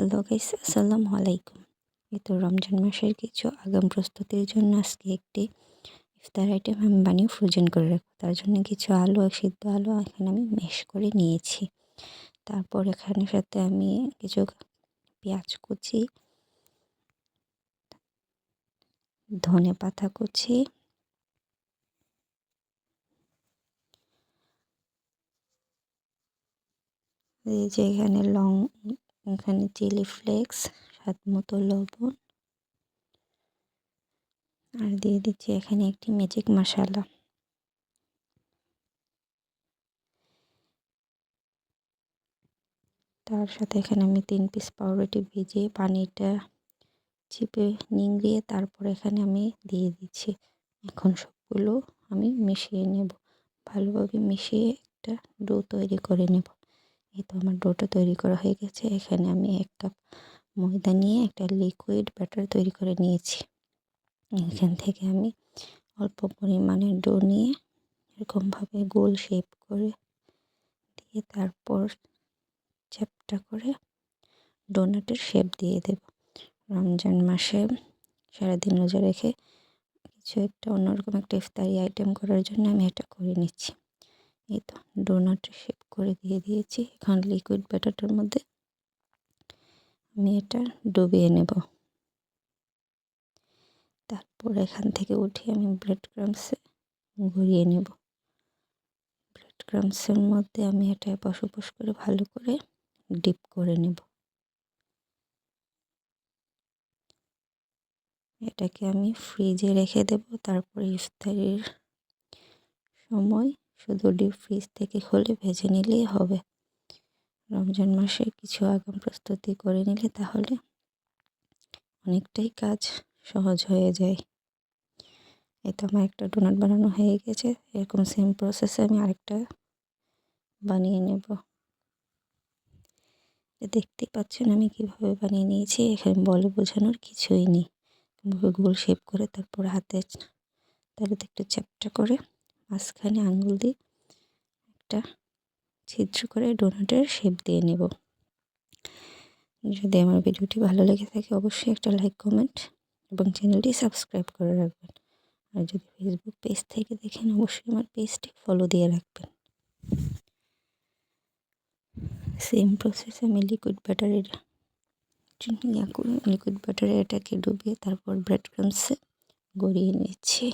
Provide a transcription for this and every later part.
Hello guys আসসালামু আলাইকুম এই তো রমজান মাসের কিছু আগাম প্রস্তুতির জন্য আজকে একটি ইফতার আইটেম আমি বানিয়ে ফ্রোজেন করে রাখব। তার জন্য কিছু আলু সিদ্ধ আলু এখানে আমি মেশ করে নিয়েছি। তারপর এখানে সাথে আমি কিছু পেঁয়াজ কুচি, ধনে পাতা কুচি, এই যে এখানে লং এখানে চিলি ফ্লেক্স স্বাদ মতো লবণ। আর দিয়ে দিচ্ছি এখানে একটি ম্যাজিক মশালা তার সাথে এখানে আমি তিন পিস পাউরুটি ভিজিয়ে পানিটা চিপে নিংড়িয়ে তারপর এখানে আমি দিয়ে দিচ্ছি। এখন সবগুলো আমি মিশিয়ে নেব। ভালোভাবে মিশিয়ে একটা ডো তৈরি করে নেব। এই তো আমার ডোটা তৈরি করা হয়ে গেছে। এখানে আমি এক কাপ ময়দা নিয়ে একটা লিকুইড ব্যাটার তৈরি করে নিয়েছি। এখান থেকে আমি অল্প পরিমাণে ডো নিয়ে এরকমভাবে গোল শেপ করে দিয়ে তারপর চ্যাপটা করে ডোনাটের শেপ দিয়ে দেব। রমজান মাসে সারাদিন রোজা রেখে কিছু একটা অন্যরকম একটা ইফতারি আইটেম করার জন্য আমি এটা করে নিচ্ছি। এই তো ডোনাটের শেপ করে দিয়ে দিয়েছি। এখন লিকুইড ব্যাটারটার মধ্যে আমি এটা ডুবিয়ে নেব। তারপর এখান থেকে উঠে আমি ব্রেড ক্রামসে ঘুরিয়ে নেব। ব্রেড ক্রামসের মধ্যে আমি এটা এপাশ করে ভালো করে ডিপ করে নেব। এটাকে আমি ফ্রিজে রেখে দেব। তারপরে ইফতারির সময় শুধু ডিপ ফ্রিজ থেকে খুলে ভেজে নিলেই হবে। রমজান মাসে কিছু আগাম প্রস্তুতি করে নিলে তাহলে অনেকটাই কাজ সহজ হয়ে যায়। এই তো আমার একটা ডোনাট বানানো হয়ে গেছে। এরকম সেম প্রসেসে আমি আরেকটা বানিয়ে নেব। দেখতেই পাচ্ছেন আমি কীভাবে বানিয়ে নিয়েছি। এখানে বলে বোঝানোর কিছুই নেই। গোল শেপ করে তারপর হাতে তাহলে একটু চ্যাপটা করে মাঝখানে আঙুল দিয়ে একটা ছিদ্র করে ডোনাটের শেপ দিয়ে নেব। যদি আমার ভিডিওটি ভালো লেগে থাকে অবশ্যই একটা লাইক, কমেন্ট এবং চ্যানেলটি সাবস্ক্রাইব করে রাখবেন। আর যদি ফেসবুক পেজ থেকে দেখেন অবশ্যই আমার পেজটি ফলো দিয়ে রাখবেন। সেম প্রসেস আমি লিকুইড ব্যাটারের লিকুইড ব্যাটারে এটাকে ডুবিয়ে তারপর ব্রেড ক্রামসে গড়িয়ে নিচ্ছি।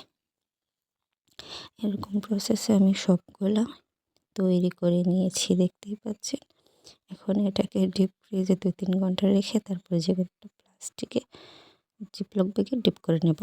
এরকম প্রসেসে আমি সবগুলা তৈরি করে নিয়েছি, দেখতেই পাচ্ছেন। এখন এটাকে ডিপ ফ্রিজে দু তিন ঘণ্টা রেখে তারপরে যে একটা প্লাস্টিকে জিপলক ব্যাগে ডিপ করে নেব।